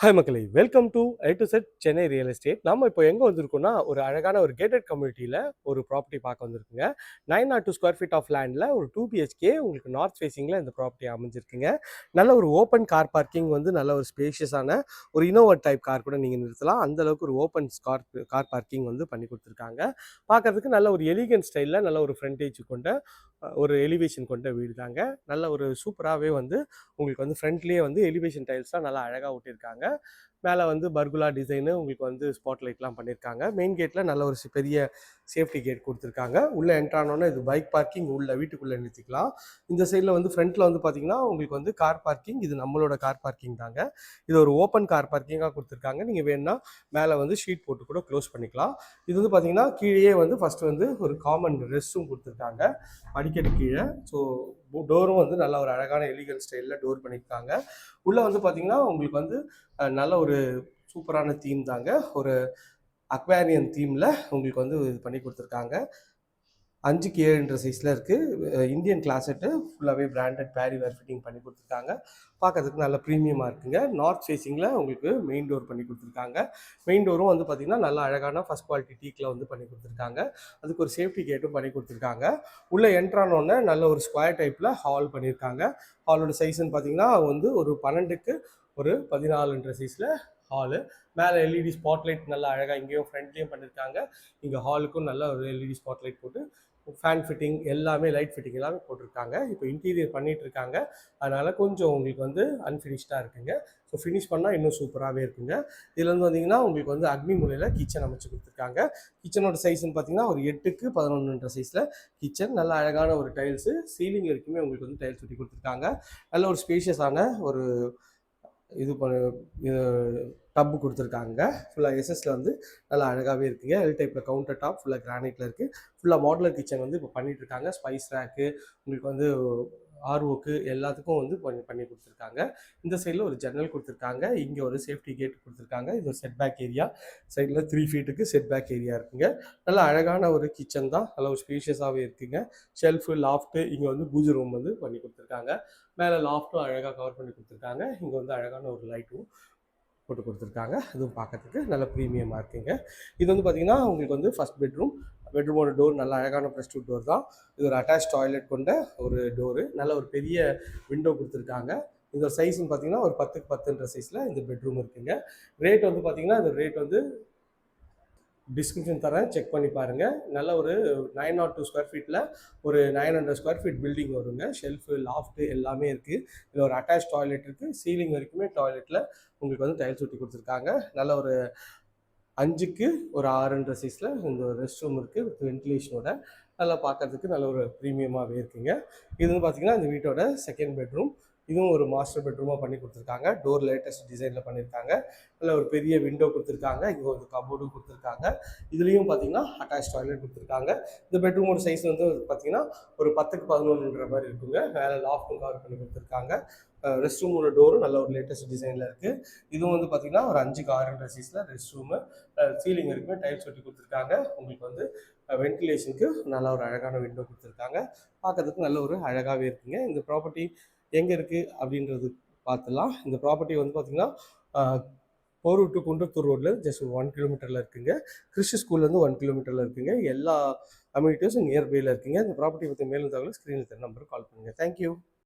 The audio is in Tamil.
ஹாய் மக்களை welcome to I to set Chennai real estate நம்ம இப்போ எங்கே வந்திருக்கோம்னா ஒரு அழகான ஒரு கேட்டட் கம்யூனிட்டியில் ஒரு ப்ராப்பர்ட்டி பார்க்க வந்திருக்குங்க. Nine nought two square feet of லேண்டில் ஒரு டூ பிஹெச்கே உங்களுக்கு நார்த் ஃபேஸிங்கில் இந்த ப்ராப்பர்ட்டி அமைஞ்சிருக்குங்க. நல்ல ஒரு ஓப்பன் கார் பார்க்கிங் வந்து நல்ல ஒரு ஸ்பேஷியஸான ஒரு இனோவா டைப் கார் கூட நீங்கள் நிறுத்தலாம். அந்தளவுக்கு ஒரு ஓப்பன் கார் கார் பார்க்கிங் வந்து பண்ணி கொடுத்துருக்காங்க. பார்க்கறதுக்கு நல்ல ஒரு எலிகன் ஸ்டைலில் நல்ல ஒரு ஃப்ரண்டேஜ் கொண்ட ஒரு எலிவேஷன் கொண்ட வீடு தாங்க. நல்ல ஒரு சூப்பராகவே வந்து உங்களுக்கு வந்து ஃப்ரண்ட்லேயே வந்து எலிவேஷன் டைல்ஸ்லாம் நல்லா அழகாக ஒட்டியிருக்காங்க. மேலே வந்து பர்குலா டிசைனு உங்களுக்கு வந்து ஸ்பாட் லைட்லாம் பண்ணியிருக்காங்க மெயின் கேட்டில் நல்ல ஒரு பெரிய சேஃப்டி கேட் கொடுத்துருக்காங்க. உள்ளே என்ட்ரானோன்னே இது பைக் பார்க்கிங் உள்ள வீட்டுக்குள்ளே நிறுத்திக்கலாம். இந்த சைடில் வந்து ஃப்ரண்ட்டில் வந்து பார்த்தீங்கன்னா உங்களுக்கு வந்து கார் பார்க்கிங் இது நம்மளோட கார் பார்க்கிங் தாங்க. இது ஒரு ஓப்பன் கார் பார்க்கிங்காக கொடுத்துருக்காங்க. நீங்கள் வேணும்னா மேலே வந்து ஷீட் போட்டு கூட க்ளோஸ் பண்ணிக்கலாம். இது வந்து பார்த்தீங்கன்னா கீழேயே வந்து ஃபஸ்ட்டு வந்து ஒரு காமன் ரெஸ்ட்டும் கொடுத்துருக்காங்க. அடிக்கடி கீழே. ஸோ டோரும் வந்து நல்ல ஒரு அழகான எலிகல் ஸ்டைலில் டோர் பண்ணியிருக்காங்க. உள்ளே வந்து பார்த்தீங்கன்னா உங்களுக்கு வந்து நல்ல ஒரு சூப்பரான தீம் தாங்க. ஒரு அக்வேரியன் தீமில் உங்களுக்கு வந்து இது பண்ணி கொடுத்துருக்காங்க. அஞ்சுக்கு ஏழுன்ற சைஸில் இருக்குது இந்தியன் கிளாஸெட்டு ஃபுல்லாகவே பிராண்டட் பேரி வேர் ஃபிட்டிங் பண்ணி கொடுத்துருக்காங்க. பார்க்கறதுக்கு நல்ல ப்ரீமியமாக இருக்குங்க. நார்த் ஃபேஸிங்கில் உங்களுக்கு மெயின் டோர் பண்ணி கொடுத்துருக்காங்க. மெயின் டோரும் வந்து பார்த்திங்கன்னா நல்ல அழகான ஃபஸ்ட் குவாலிட்டி டீக்கில் வந்து பண்ணி கொடுத்துருக்காங்க. அதுக்கு ஒரு சேஃப்டி கேட்டும் பண்ணி கொடுத்துருக்காங்க. உள்ளே என்ட்ரானோடனே நல்ல ஒரு ஸ்கொயர் டைப்பில் ஹால் பண்ணியிருக்காங்க. ஹாலோட சைஸ்ன்னு பார்த்தீங்கன்னா வந்து ஒரு பன்னெண்டுக்கு ஒரு பதினாலுன்ற சைஸில் ஹாலு மேலே எல்இடி ஸ்பாட்லைட் நல்லா அழகாக இங்கேயும் ஃப்ரண்ட்லேயும் பண்ணியிருக்காங்க. இங்கே ஹாலுக்கும் நல்ல ஒரு எல்இடி ஸ்பாட்லைட் போட்டு ஃபேன் ஃபிட்டிங் எல்லாமே லைட் ஃபிட்டிங் எல்லாமே போட்டிருக்காங்க. இப்போ இன்டீரியர் பண்ணிட்டு இருக்காங்க அதனால் கொஞ்சம் உங்களுக்கு வந்து அன்ஃபினிஷ்டாக இருக்குங்க. ஸோ ஃபினிஷ் பண்ணால் இன்னும் சூப்பராகவே இருக்குங்க. இதில் வந்து வந்தீங்கன்னா உங்களுக்கு வந்து அக்னி முறையில் கிச்சன் அமைச்சு கொடுத்துருக்காங்க. கிச்சனோட சைஸ்ன்னு பார்த்தீங்கன்னா ஒரு எட்டுக்கு பதினொன்றுன்ற சைஸில் கிச்சன் நல்ல அழகான ஒரு டைல்ஸு சீலிங் வரைக்குமே உங்களுக்கு வந்து டைல்ஸ் ஒட்டி கொடுத்துருக்காங்க. நல்ல ஒரு ஸ்பேஷியஸான ஒரு இது பண்ண டப்பு கொடுத்துருக்காங்க. ஃபுல்லாக எஸ்எஸ்ல வந்து நல்லா அழகாகவே இருக்குங்க. எல் டைப்பில் கவுண்டர் டாப் ஃபுல்லாக கிரானைட்டில் இருக்குது ஃபுல்லாக மாடலர் கிச்சன் வந்து இப்போ பண்ணிகிட்ருக்காங்க இருக்காங்க. ஸ்பைஸ் ரேக்கு உங்களுக்கு வந்து ஆர்ஓக்கு எல்லாத்துக்கும் வந்து பண்ணி பண்ணி கொடுத்துருக்காங்க. இந்த சைடில் ஒரு ஜன்னல் கொடுத்துருக்காங்க. இங்கே ஒரு சேஃப்டி கேட் கொடுத்துருக்காங்க. இது ஒரு செட் பேக் ஏரியா சைடில் த்ரீ ஃபீட்டுக்கு செட் பேக் ஏரியா இருக்குங்க. நல்ல அழகான ஒரு கிச்சன் தான். நல்ல ஒரு ஸ்பீஷியஸாகவே இருக்குங்க. ஷெல்ஃபு லாஃப்ட்டு இங்கே வந்து பூஜை ரூம் வந்து பண்ணி கொடுத்துருக்காங்க. மேலே லாஃப்ட்டும் அழகாக கவர் பண்ணி கொடுத்துருக்காங்க. இங்கே வந்து அழகான ஒரு லைட்டும் போட்டு கொடுத்துருக்காங்க. அதுவும் பார்க்கறதுக்கு நல்ல ப்ரீமியமாக இருக்குங்க. இது வந்து பார்த்தீங்கன்னா உங்களுக்கு வந்து ஃபஸ்ட் பெட்ரூம் பெட்ரூமோட டோர் நல்ல அழகான ப்ளஸ் டூ டோர் தான். இது ஒரு அட்டாச் டாய்லெட் கொண்ட ஒரு டோரு நல்ல ஒரு பெரிய விண்டோ கொடுத்துருக்காங்க. இந்த சைஸ்ன்னு பார்த்தீங்கன்னா ஒரு பத்துக்கு பத்துன்ற சைஸில் இந்த பெட்ரூம் இருக்குங்க. ரேட் வந்து பார்த்தீங்கன்னா இந்த ரேட் வந்து டிஸ்கிரிப்ஷன் தரேன் செக் பண்ணி பாருங்கள் நல்ல ஒரு நைன் நாட் டூ ஸ்கொயர் ஃபீட்டில் ஒரு nine hundred square feet building வருங்க. ஷெல்ஃபு லாஃப்ட்டு எல்லாமே இருக்குது இதில் ஒரு அட்டாச் டாய்லெட் இருக்குது சீலிங் வரைக்குமே டாய்லெட்டில் உங்களுக்கு வந்து டைல்ஸ் ஒட்டி கொடுத்துருக்காங்க. நல்ல ஒரு அஞ்சுக்கு ஒரு ஆறுன்ற சைஸில் இந்த ரெஸ்ட் ரூம் இருக்குது வித் வென்டிலேஷனோட நல்லா பார்க்கறதுக்கு நல்ல ஒரு ப்ரீமியமாகவே இருக்குங்க. இது வந்து பார்த்தீங்கன்னா இந்த வீட்டோட செகண்ட் பெட்ரூம் இதுவும் ஒரு மாஸ்டர் பெட்ரூமாக பண்ணி கொடுத்துருக்காங்க. டோர் லேட்டஸ்ட் டிசைனில் பண்ணியிருக்காங்க. நல்ல ஒரு பெரிய விண்டோ கொடுத்துருக்காங்க. இங்கே ஒரு கபோர்டும் கொடுத்துருக்காங்க. இதுலேயும் பார்த்தீங்கன்னா அட்டாச் டாய்லெட் கொடுத்துருக்காங்க. இந்த பெட்ரூமோட சைஸ் வந்து பார்த்தீங்கன்னா ஒரு பத்துக்கு பதினொன்றுன்ற மாதிரி இருக்குங்க. மேலே லாஃப்ட்டும் கவர் பண்ணி கொடுத்துருக்காங்க. ரெஸ்ட் ரூமோட டோரும் நல்ல ஒரு லேட்டஸ்ட் டிசைனில் இருக்குது இதுவும் வந்து பார்த்தீங்கன்னா ஒரு அஞ்சுக்கு ஆறுன்ற சீஸில் ரெஸ்ட் ரூமு சீலிங் இருக்குமே டைல்ஸ் ஒட்டி கொடுத்துருக்காங்க. உங்களுக்கு வந்து வென்டிலேஷனுக்கு நல்ல ஒரு அழகான விண்டோ கொடுத்துருக்காங்க. பார்க்கறதுக்கு நல்ல ஒரு அழகாகவே இருக்குங்க. இந்த ப்ராப்பர்ட்டி எங்கே இருக்குது அப்படின்றது பார்த்துலாம் இந்த ப்ராப்பர்ட்டி வந்து பார்த்தீங்கன்னா போரூர் டு குன்றத்தூர் ரோட்டில் ஜஸ்ட் ஒன் கிலோமீட்டரில் இருக்குங்க. கிறிஸ்டி ஸ்கூல்லேருந்து ஒன் கிலோமீட்டரில் இருக்குங்க. எல்லா கம்யூனிட்டிஸும் நியர்பையில் இருக்குங்க. இந்த ப்ராப்பர்ட்டி பற்றி மேலும் தகவல் ஸ்க்ரீனில் தர நம்பருக்கு கால் பண்ணுங்கள் தேங்க்யூ